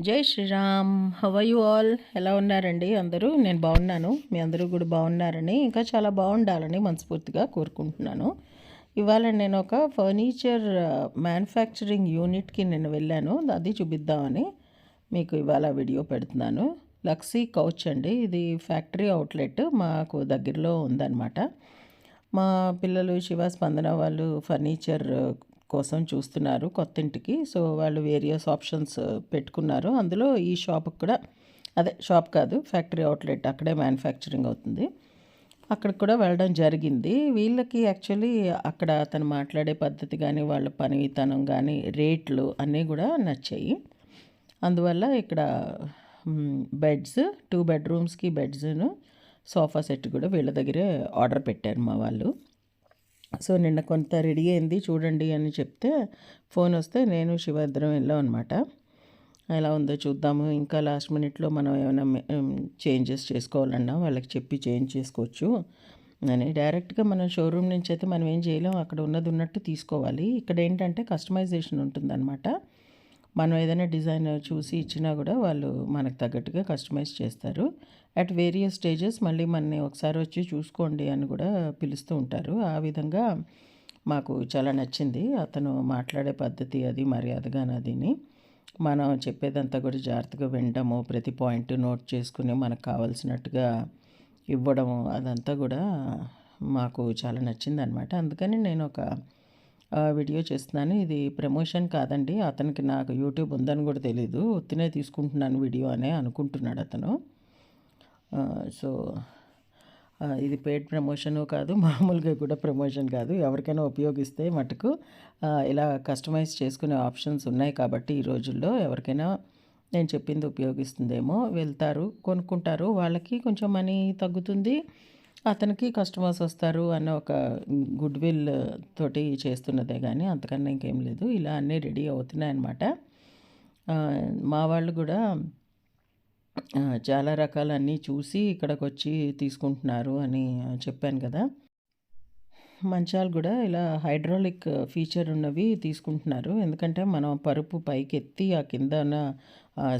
జై Sriram. Have you all ఎలా ఉన్నారండి అందరూ? నేను బాగున్నాను. మీ అందరూ కూడా బాగున్నారని ఇంకా చాలా బాగుండాలని మనస్ఫూర్తిగా కోరుకుంటున్నాను. ఇవాళ నేను ఒక ఫర్నిచర్ మ్యానుఫ్యాక్చరింగ్ యూనిట్కి నేను వెళ్ళాను. అది చూపిద్దామని మీకు ఇవాళ వీడియో పెడుతున్నాను. లక్సీ కౌచ్ అండి. ఇది ఫ్యాక్టరీ అవుట్లెట్ మాకు దగ్గరలో ఉందన్నమాట. మా పిల్లలు శివ స్పందన వాళ్ళు ఫర్నిచర్ కోసం చూస్తున్నారు కొత్త ఇంటికి సో వాళ్ళు వేరియస్ ఆప్షన్స్ uh, పెట్టుకున్నారు. అందులో ఈ షాప్కి కూడా అదే షాప్ కాదు ఫ్యాక్టరీ అవుట్లెట్ అక్కడే మ్యానుఫ్యాక్చరింగ్ అవుతుంది. అక్కడికి కూడా వెళ్ళడం జరిగింది. వీళ్ళకి యాక్చువల్లీ అక్కడ అతను మాట్లాడే పద్ధతి కానీ వాళ్ళ పనితనం కానీ రేట్లు అన్నీ కూడా నచ్చాయి. అందువల్ల ఇక్కడ బెడ్స్ టూ బెడ్రూమ్స్కి బెడ్స్ను సోఫా సెట్ కూడా వీళ్ళ దగ్గరే ఆర్డర్ పెట్టారు మా వాళ్ళు. సో నిన్న కొంత రెడీ అయింది చూడండి అని చెప్తే ఫోన్ వస్తే నేను శివ ఇద్దరం వెళ్ళాం అనమాట ఎలా ఉందో చూద్దాము. ఇంకా లాస్ట్ మినిట్లో మనం ఏమైనా చేంజెస్ చేసుకోవాలన్నా వాళ్ళకి చెప్పి చేంజ్ చేసుకోవచ్చు అని. డైరెక్ట్గా మనం షోరూమ్ నుంచి అయితే మనం ఏం చేయలేం. అక్కడ ఉన్నది ఉన్నట్టు తీసుకోవాలి. ఇక్కడ ఏంటంటే కస్టమైజేషన్ ఉంటుందన్నమాట. మనం ఏదైనా డిజైన్ చూసి ఇచ్చినా కూడా వాళ్ళు మనకు తగ్గట్టుగా కస్టమైజ్ చేస్తారు. అట్ వేరియస్ స్టేజెస్ మళ్ళీ మనని ఒకసారి వచ్చి చూసుకోండి అని కూడా పిలుస్తూ ఉంటారు. ఆ విధంగా మాకు చాలా నచ్చింది అతను మాట్లాడే పద్ధతి అది మర్యాదగానదిని మనం చెప్పేదంతా కూడా జాగ్రత్తగా వినడము ప్రతి పాయింట్ నోట్ చేసుకుని మనకు కావాల్సినట్టుగా ఇవ్వడము అదంతా కూడా మాకు చాలా నచ్చింది అనమాట అందుకని నేను ఒక వీడియో చేస్తున్నాను. ఇది ప్రమోషన్ కాదండి. అతనికి నాకు యూట్యూబ్ ఉందని కూడా తెలీదు. ఒత్తినే తీసుకుంటున్నాను వీడియో అనే అనుకుంటున్నాడు అతను. సో ఇది పెయిడ్ ప్రమోషను కాదు మామూలుగా కూడా ప్రమోషన్ కాదు. ఎవరికైనా ఉపయోగిస్తే మటుకు ఇలా కస్టమైజ్ చేసుకునే ఆప్షన్స్ ఉన్నాయి కాబట్టి ఈ రోజుల్లో ఎవరికైనా నేను చెప్పింది ఉపయోగిస్తుందేమో. వెళ్తారు కొనుక్కుంటారు. వాళ్ళకి కొంచెం మనీ తగ్గుతుంది. అతనికి కస్టమర్స్ వస్తారు అన్న ఒక గుడ్ విల్ తోటి చేస్తున్నదే కానీ అంతకన్నా ఇంకేం లేదు. ఇలా అన్నీ రెడీ అవుతున్నాయన్నమాట. మా వాళ్ళు కూడా చాలా రకాలన్నీ చూసి ఇక్కడికి వచ్చి తీసుకుంటున్నారు అని చెప్పాను కదా. మంచాలు కూడా ఇలా హైడ్రాలిక్ ఫీచర్ ఉన్నవి తీసుకుంటున్నారు. ఎందుకంటే మనం పరుపు పైకి ఎత్తి ఆ కింద ఉన్న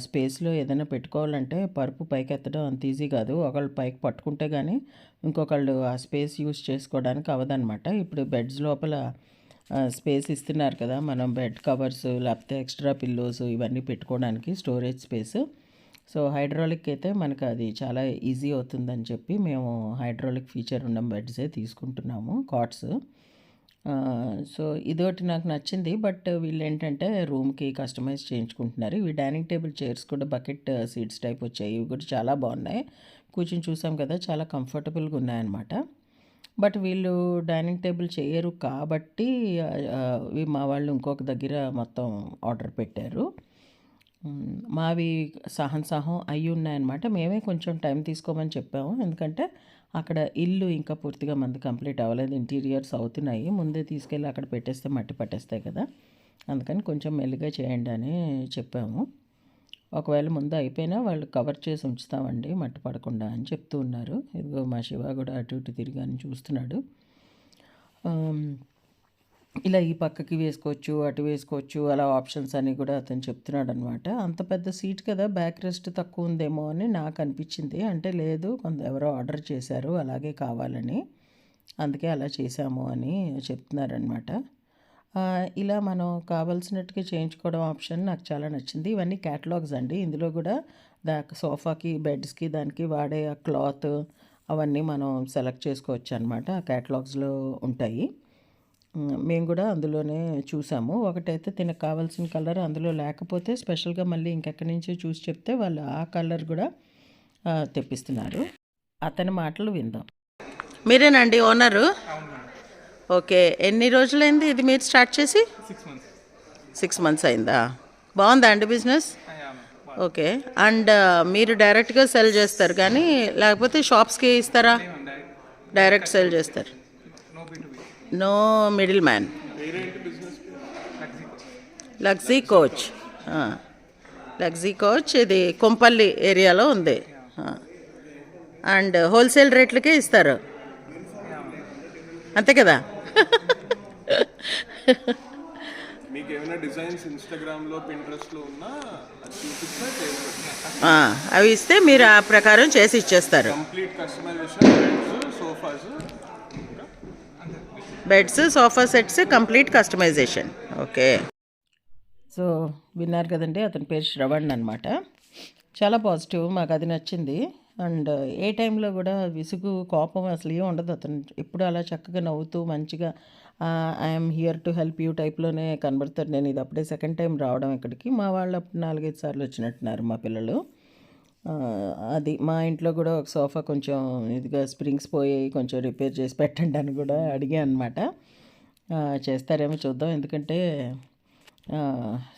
స్పేస్లో ఏదైనా పెట్టుకోవాలంటే పరుపు పైకి ఎత్తడం అంత ఈజీ కాదు. ఒకళ్ళు పైకి పట్టుకుంటే కానీ ఇంకొకళ్ళు ఆ స్పేస్ యూస్ చేసుకోవడానికి అవ్వదనమాట ఇప్పుడు బెడ్స్ లోపల స్పేస్ ఇస్తున్నారు కదా మనం బెడ్ కవర్స్ లేకపోతే ఎక్స్ట్రా పిల్లోస్ ఇవన్నీ పెట్టుకోవడానికి స్టోరేజ్ స్పేస్. సో హైడ్రాలిక్ అయితే మనకు అది చాలా ఈజీ అవుతుందని చెప్పి మేము హైడ్రాలిక్ ఫీచర్ ఉన్న బెడ్సే తీసుకుంటున్నాము కాట్స్. సో ఇదొకటి నాకు నచ్చింది. బట్ వీళ్ళు ఏంటంటే రూమ్కి కస్టమైజ్ చేయించుకుంటున్నారు. ఇవి డైనింగ్ టేబుల్ చైర్స్ కూడా బకెట్ సీట్స్ టైప్ వచ్చాయి. ఇవి కూడా చాలా బాగున్నాయి. కూర్చొని చూసాం కదా చాలా కంఫర్టబుల్గా ఉన్నాయన్నమాట. బట్ వీళ్ళు డైనింగ్ టేబుల్ చేయరు కాబట్టి మా వాళ్ళు ఇంకొక దగ్గర మొత్తం ఆర్డర్ పెట్టారు. మావి సహన్ సహం అయి ఉన్నాయన్నమాట మేమే కొంచెం టైం తీసుకోమని చెప్పాము. ఎందుకంటే అక్కడ ఇల్లు ఇంకా పూర్తిగా మంది కంప్లీట్ అవ్వలేదు. ఇంటీరియర్స్ అవుతున్నాయి. ముందే తీసుకెళ్ళి అక్కడ పెట్టేస్తే మట్టి పట్టేస్తాయి కదా. అందుకని కొంచెం మెల్లిగా చేయండి అని చెప్పాము. ఒకవేళ ముందు అయిపోయినా వాళ్ళు కవర్ చేసి ఉంచుతామండి మట్టి పడకుండా అని చెప్తూ ఉన్నారు. ఇదిగో మా శివ కూడా అటు ఇటు తిరిగి అని చూస్తున్నాడు. ఇలా ఈ పక్కకి వేసుకోవచ్చు అటు వేసుకోవచ్చు అలా ఆప్షన్స్ అని కూడా అతను చెప్తున్నాడు అనమాట అంత పెద్ద సీట్ కదా బ్యాక్ రెస్ట్ తక్కువ ఉందేమో అని నాకు అనిపించింది. అంటే లేదు కొంత ఎవరో ఆర్డర్ చేశారు అలాగే కావాలని. అందుకే అలా చేశాము అని చెప్తున్నారనమాట ఇలా మనం కావాల్సినట్టుగా చేయించుకోవడం ఆప్షన్ నాకు చాలా నచ్చింది. ఇవన్నీ క్యాటలాగ్స్ అండి. ఇందులో కూడా దా సోఫాకి బెడ్స్కి దానికి వాడే ఆ క్లాత్ అవన్నీ మనం సెలెక్ట్ చేసుకోవచ్చు అనమాట ఆ క్యాటలాగ్స్లో ఉంటాయి. మేము కూడా అందులోనే చూసాము. ఒకటైతే తినకు కావాల్సిన కలర్ అందులో లేకపోతే స్పెషల్గా మళ్ళీ ఇంకెక్కడి నుంచో చూసి చెప్తే వాళ్ళు ఆ కలర్ కూడా తెప్పిస్తున్నారు. అతని మాటలు విందాం. మీరేనండి ఓనరు? ఓకే. ఎన్ని రోజులైంది ఇది మీరు స్టార్ట్ చేసి? సిక్స్ మంత్స్ అయిందా? బాగుందా అండి బిజినెస్? ఓకే. అండ్ మీరు డైరెక్ట్గా సెల్ చేస్తారు కానీ లేకపోతే షాప్స్కి ఇస్తారా? డైరెక్ట్ సెల్ చేస్తారు. No middle man luxy coach luxy coach ఇది కొంపల్లి ఏరియాలో ఉంది. అండ్ హోల్సేల్ రేట్లకే ఇస్తారు. అంతే కదా? మీకు ఏమైనా డిజైన్స్ ఉన్నా ఆ, అవి ఇస్తే మీరు ఆ ప్రకారం చేసి ఇచ్చేస్తారు. Complete customisation beds sofas beds sofa sets complete customisation. Okay. So విన్నారు కదండి అతని పేరు శ్రవణ్ అనమాట చాలా పాజిటివ్ మాకు అది నచ్చింది. అండ్ ఏ టైంలో కూడా విసుగు కోపం అసలు ఏం ఉండదు అతను. ఎప్పుడు అలా చక్కగా నవ్వుతూ మంచిగా I'm here to help you టైప్లోనే కనబడతారు. నేను ఇది అప్పుడే సెకండ్ టైం రావడం ఇక్కడికి. మా వాళ్ళు అప్పుడు నాలుగైదు సార్లు వచ్చినట్టున్నారు మా పిల్లలు. అది మా ఇంట్లో కూడా ఒక సోఫా కొంచెం ఇదిగా స్ప్రింగ్స్ పోయి కొంచెం రిపేర్ చేసి పెట్టండి అని కూడా అడిగా అనమాట చేస్తారేమో చూద్దాం. ఎందుకంటే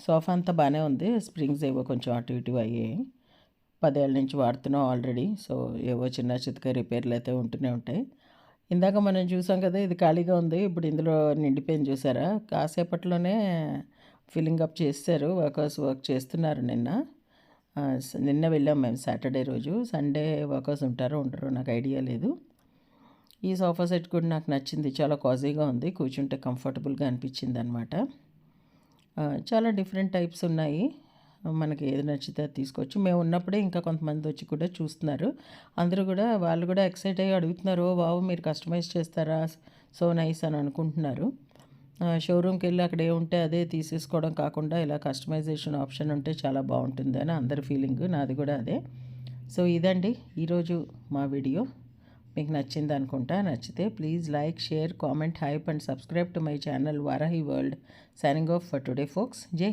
సోఫా అంతా బాగానే ఉంది. స్ప్రింగ్స్ ఏవో కొంచెం అటు ఇటు అయ్యాయి పదేళ్ళ నుంచి వాడుతున్నాం ఆల్రెడీ. సో ఏవో చిన్న చితక రిపేర్లు అయితే ఉంటూనే ఉంటాయి. ఇందాక మనం చూసాం కదా ఇది ఖాళీగా ఉంది. ఇప్పుడు ఇందులో నిండిపోయింది చూసారా? కాసేపట్లోనే ఫిల్లింగ్ అప్ చేశారు వర్కర్స్ వర్క్ చేస్తున్నారు నిన్న. నిన్న వెళ్ళాం మేము సాటర్డే రోజు. సండే వర్కర్స్ ఉంటారో ఉంటారో నాకు ఐడియా లేదు. ఈ సోఫా సెట్ కూడా నాకు నచ్చింది. చాలా కాజీగా ఉంది. కూర్చుంటే కంఫర్టబుల్గా అనిపించింది అనమాట చాలా డిఫరెంట్ టైప్స్ ఉన్నాయి. మనకి ఏది నచ్చితే అది తీసుకోవచ్చు. మేము ఉన్నప్పుడే ఇంకా కొంతమంది వచ్చి కూడా చూస్తున్నారు. అందరూ కూడా వాళ్ళు కూడా ఎక్సైట్ అయ్యి అడుగుతున్నారు బాబు మీరు కస్టమైజ్ చేస్తారా? సో నైస్ అని అనుకుంటున్నారు. షోరూమ్కి వెళ్ళి అక్కడ ఏముంటే అదే తీసేసుకోవడం కాకుండా ఇలా కస్టమైజేషన్ ఆప్షన్ ఉంటే చాలా బాగుంటుంది అని అందరి ఫీలింగ్ నాది కూడా అదే. సో ఇదండి ఈరోజు మా వీడియో. మీకు నచ్చింది అనుకుంటా. నచ్చితే please like share comment hype and subscribe to my channel Varahi world. Signing off for today folks. జై